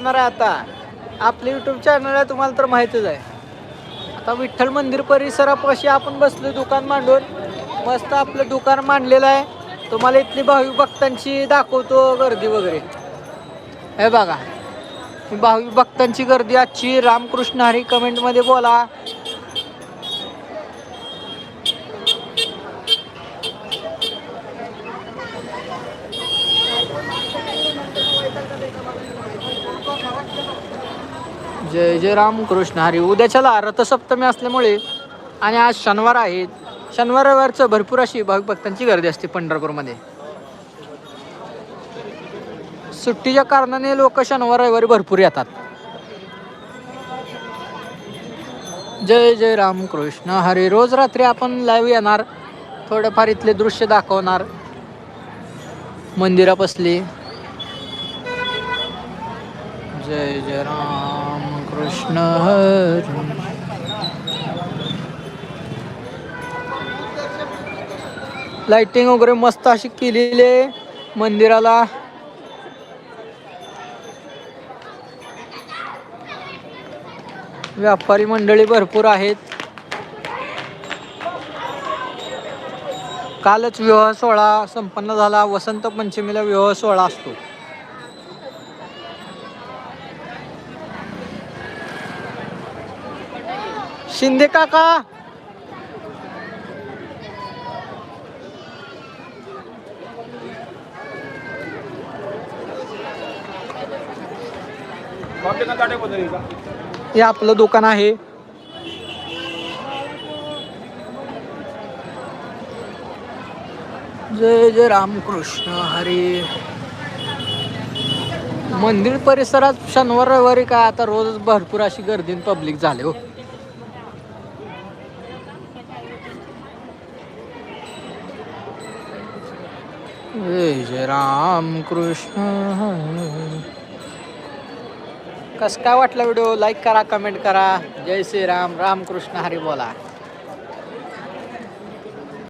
करणार आहे आता. आपले युट्यूब चॅनल आहे तुम्हाला तर माहितीच आहे. आता विठ्ठल मंदिर परिसरापाशी आपण बसलो दुकान मांडून. मस्त आपलं दुकान मांडलेलं आहे. तुम्हाला इथली भाविक भक्तांची दाखवतो गर्दी वगैरे. हे बघा. भाविक भक्तांची गर्दी आजची रामकृष्ण हरी कमेंटमध्ये बोला. जय जय रामकृष्ण हरी उद्याच्याला रथसप्तमी असल्यामुळे आणि आज शनिवार आहेत शनिवार रविवारचं भरपूर अशी भाविक भक्तांची गर्दी असते पंढरपूरमध्ये. सुट्टीच्या कारणाने लोक शनिवार रविवारी भरपूर येतात. जय जय राम कृष्ण हरी. रोज रात्री आपण लाईव्ह येणार. थोडंफार इथले दृश्य दाखवणार. मंदिरापसली जय जय राम. कृष्ण हरी। लाइटिंग वगैरे मस्त अशी केलेली आहे मंदिराला. व्यापारी मंडळी भरपूर आहेत. कालच विवाह सोहळा संपन्न झाला. वसंत पंचमीला विवाह सोहळा असतो. शिंदे काका. हे आपलं दुकान आहे. जय जय रामकृष्ण हरी. मंदिर परिसरात शनिवार रविवारी काय आता रोजच भरपूर अशी गर्दी पब्लिक झाले हो. जय जय रामकृष्ण कसं काय वाटलं व्हिडिओ? लाईक करा कमेंट करा. जय श्रीराम रामकृष्ण हरी बोला.